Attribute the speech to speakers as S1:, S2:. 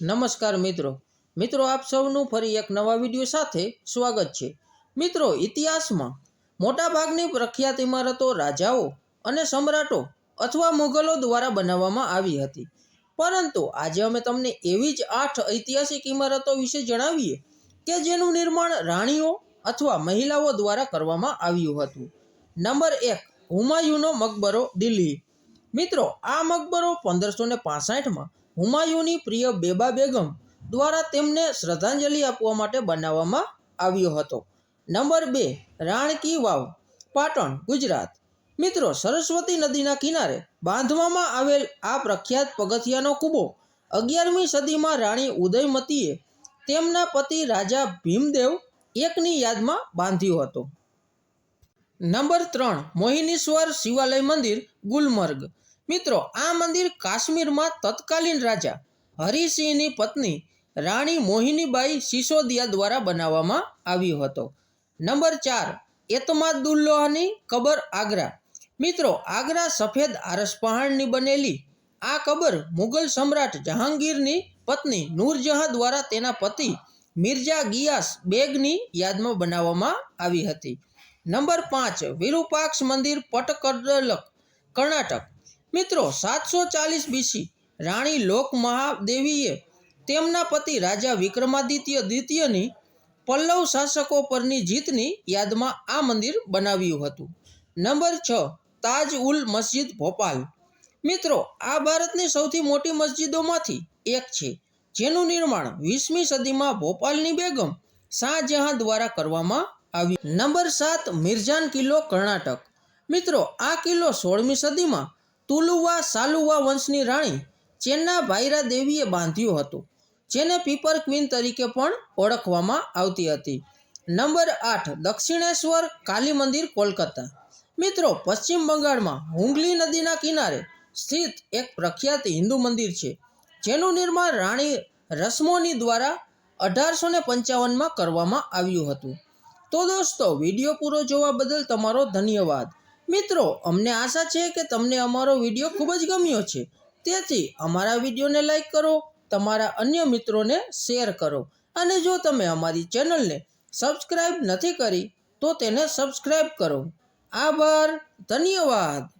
S1: નમસ્કાર મિત્રો. મિત્રો, આપ સૌનું ફરી એક નવા વીડિયો સાથે સ્વાગત છે. મિત્રો, ઇતિહાસમાં મોટાભાગની પ્રખ્યાત ઇમારતો રાજાઓ અને સમ્રાટો અથવા મુઘલો દ્વારા બનાવવામાં આવી હતી. પરંતુ આજે અમે તમને એવી જ આઠ ઐતિહાસિક ઇમારતો વિશે જણાવીએ કે જેનું નિર્માણ રાણીઓ અથવા મહિલાઓ દ્વારા કરવામાં આવ્યું હતું. નંબર એક, હુમાયુનો મકબરો દિલ્હી. મિત્રો, આ મકબરો પંદરસો ને પાસઠમાં હુમાયુની પ્રિય બેબા બેગમ દ્વારા તેમને શ્રદ્ધાંજલિ આપવા માટે બનાવવામાં આવ્યો હતો. નંબર બે, રાણકી વાવ, પાટણ, ગુજરાત. મિત્રો, સરસ્વતી નદીના કિનારે બાંધવામાં આવેલ આ પ્રખ્યાત પગથિયાનો કૂબો અગિયારમી સદીમાં રાણી ઉદયમતીએ તેમના પતિ રાજા ભીમદેવ એકની યાદમાં બાંધ્યો હતો. નંબર ત્રણ, મોહિનીશ્વર શિવાલય મંદિર, ગુલમર્ગ. મિત્રો, આ મંદિર કાશ્મીરમાં તત્કાલીન રાજા હરિસિંહની પત્ની રાણી મોહિનીબાઈ સિસોદિયા દ્વારા બનાવવામાં આવ્યો હતો. નંબર ચાર એતમાદુલ્લોહની કબર આગ્રા. મિત્રો, આગ્રા સફેદ આરસ પહાણની બનેલી, આ કબર મુઘલ સમ્રાટ જહાંગીરની પત્ની નૂરજહાં દ્વારા તેના પતિ મિર્ઝા ગિયાસ બેગની યાદમાં બનાવવામાં આવી હતી. નંબર પાંચ, વિરૂપાક્ષ મંદિર, પટકડલક, કર્ણાટક. મિત્રો સાતસો ચાલીસ બીસી રાણી લોક મહાદેવીએ તેમના પતિ રાજા વિક્રમાદિત્ય દ્વિતીયની પલ્લવ શાસકો પરની જીતની યાદમાં આ મંદિર બનાવ્યું હતું. નંબર છ, તાજ ઉલ મસ્જિદ, ભોપાલ. મિત્રો, આ ભારતની સૌથી મોટી મસ્જિદોમાંથી એક છે. જેનું નિર્માણ વીસમી સદીમાં ભોપાલની બેગમ શાહજહાં દ્વારા કરવામાં આવ્યું. નંબર સાત મિર્જાન કિલ્લો કર્ણાટક. મિત્રો, આ કિલ્લો સોળમી સદીમાં તુલુવા સાલુવા વંશની રાણી ચેન્ના ભાઈરા દેવીએ બાંધ્યું હતું, જેને પીપર ક્વીન તરીકે પણ ઓળખવામાં આવતી હતી. નંબર આઠ, દક્ષિણેશ્વર કાલી મંદિર, કોલકાતા. મિત્રો, પશ્ચિમ બંગાળમાં હુંગલી નદીના કિનારે સ્થિત એક પ્રખ્યાત હિન્દુ મંદિર છે, જેનું નિર્માણ રાણી રસમોની દ્વારા અઢારસો ને પંચાવનમાં કરવામાં આવ્યું હતું. તો દોસ્તો, વીડિયો પૂરો જોવા બદલ તમારો ધન્યવાદ. મિત્રો, અમને આશા છે કે તમને અમારો વીડિયો ખૂબ જ ગમ્યો છે. તેથી અમારા વિડીયોને લાઈક કરો, તમારા અન્ય મિત્રોને શેર કરો. અને જો તમે અમારી ચેનલને સબસ્ક્રાઈબ નથી કરી, તો તેને સબસ્ક્રાઈબ કરો. આભાર, ધન્યવાદ.